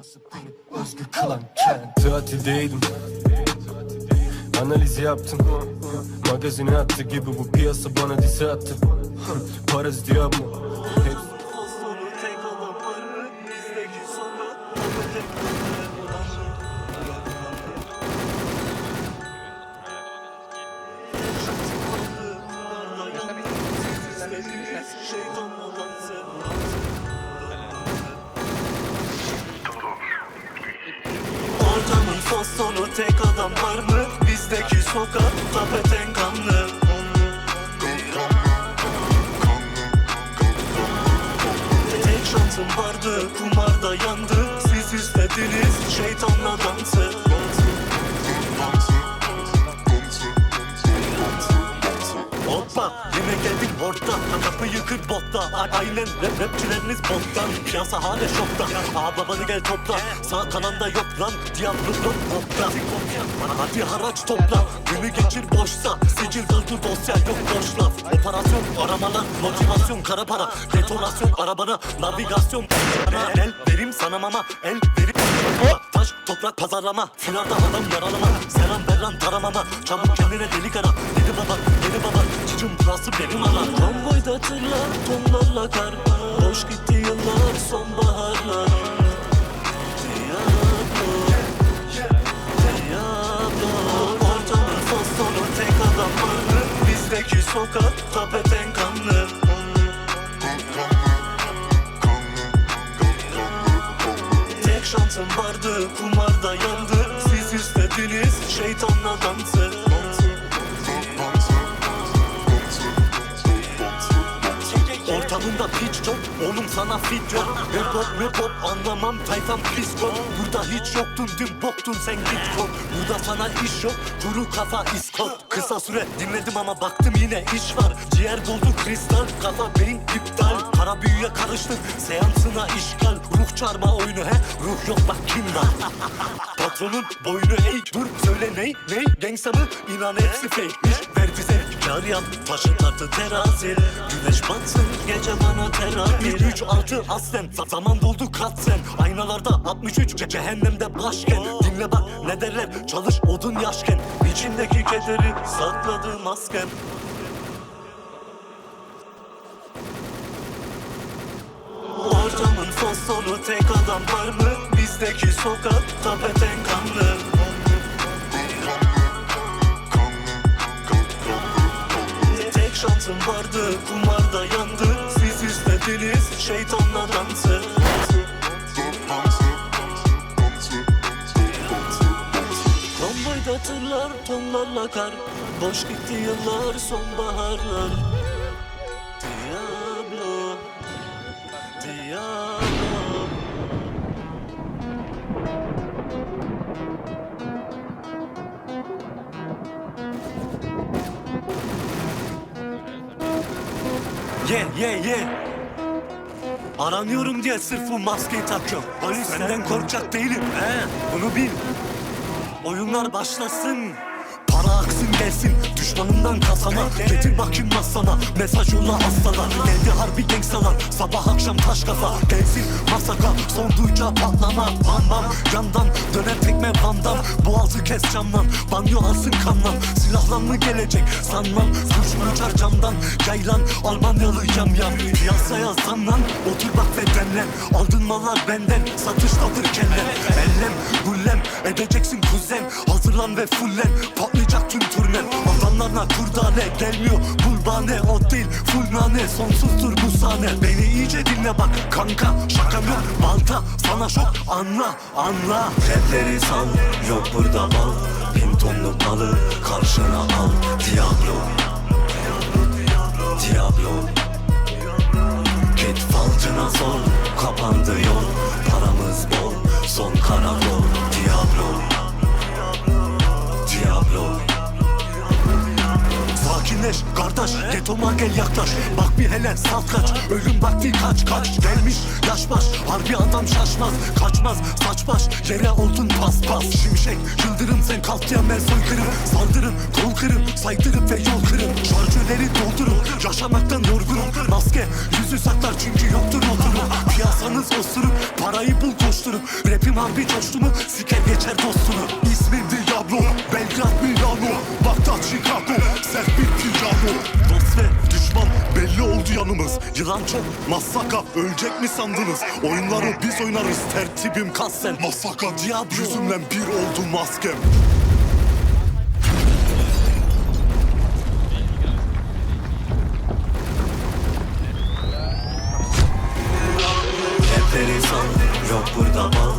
Burası beni özgür kılan kent. Tatildeydim. Analiz yaptım. Magazine attı gibi bu piyasa bana diss attı. Parazit yapma Hepsi Ortamın fasonu tek adam var mı? Bizdeki sokak tapeten kanlı. Tek şansım vardı kumarda yandı. Siz istediniz şeytanla dansı Hoppa yine geldik orta Kapı yıkır botta. Aynen rap rapçileriniz bottan. Piyasa hala şokta. Aa babanı gel topla. Sağ kananda yok lan. Diablo bokta. Bana hadi haraç topla. Günü geçir boşsa. Sicil doldur dosya yok boş laf Operasyon aramalar Motivasyon kara para. Detonasyon arabana. Navigasyon el verim sana mama. El verim Taş toprak pazarlama. Filarda adam yaralama. Selam ver lan taramama. Çabuk kendine delik ara Dedi baba dedi baba Cicim burası benim alan. Konvoyda tırlar tonlarla kar. Boş gitti yıllar sonbaharlar Diablo Diablo Ortamın fasonu tek? Bizdeki sokak tapeten kanlı Tek şansım vardı kumarda yandı. Siz istediniz şeytanla dansı Ortamında piç çok Oğlum sana fit yok. Rap hop rap hop anlamam. Tayfam pis yok Burada hiç yoktun dün boktun sen git kop Burada sana iş yok. Kuru kafa iskop Kısa süre dinledim ama baktım yine iş var. Ciğer doldu kristal. Kafa beyin iptal. Para büyüye karıştık seansına işgal. Ruh çarma oyunu he? Ruh yok bak kim var? Patronun boynu eğ dur. Söyle ney ney? Gangsta mı? İnan hepsi bize kar yap taşı tartı terazi. Güneş batsın gece bana terapi 1 3 6 aslen zaman doldu kat sen Aynalarda 63 ce- cehennemde başken. Dinle bak ne derler çalış odun yaşken. İçindeki kederi sakladı masken. Ortamın fasonu tek adam var mı? Bizdeki sokak şeytanla dansı Konvoyda tırlar tonlarla kar Boş gitti yıllar sonbaharlar. Diablo Diablo. Ye ye ye Aranıyorum diye sırf bu maskeyi takıyorum. Polis senden korkacak değilim. He. Bunu bil. Oyunlar başlasın. Para aksın gelsin düşmanımdan kasana. Getir bakayım masana mesaj yolla hastana Geldi harbi gangstalar sabah akşam taş kafa. Gelsin masaka son duyacağı patlama. Bam bam yandan döner tekme bandam. Boğazı kes camdan banyo alsın kanlan Silahla mı gelecek sanmam. Kurşun uçar camdan Yaylan Almanyalı yam yam. Piyasaya zanlan otur bak ve demlen Aldın mallar benden satıştadır kellen Ellem gullem edeceksin kuzen. Hazırlan ve fullen patlayacak Adamlarına kurdane gelmiyor. Bulbane O değil full nane. Sonsuzdur bu sahne. Beni iyice dinle bak kanka şakam yok balta Sana şok. Anla anla. Rapleri sal yok burada bal Bin tonluk malı karşına al. Diablo Sakinleş kardeş Getoma gel yaklaş. Bak bir hele sal kaç. Ölüm vakti kaç kaç. Gelmiş yaş baş Harbi adam şaşmaz Kaçmaz. Saç baş Yere oldun pas pas Şimşek yıldırım sen kalk diyen ben soykırım. Saldırın kol kırın Saydırıp ve yol kırın Şarjörleri doldurun Yaşamaktan yorgunum. Maske yüzü saklar çünkü yoktur oturum. Piyasanız osuruk Parayı bul koşturup. Rapim harbi coştu mu Siker geçer dostunu. İsmim Diablo, Belgrad Milano Bagdad Chicago, oldu yanımız. Yılan çok, masaka ölecek mi sandınız? Oyunları biz oynarız, tertibim Kassel Masaka, Diablo. yüzümle bir oldu maskem. Enteresan Yok burada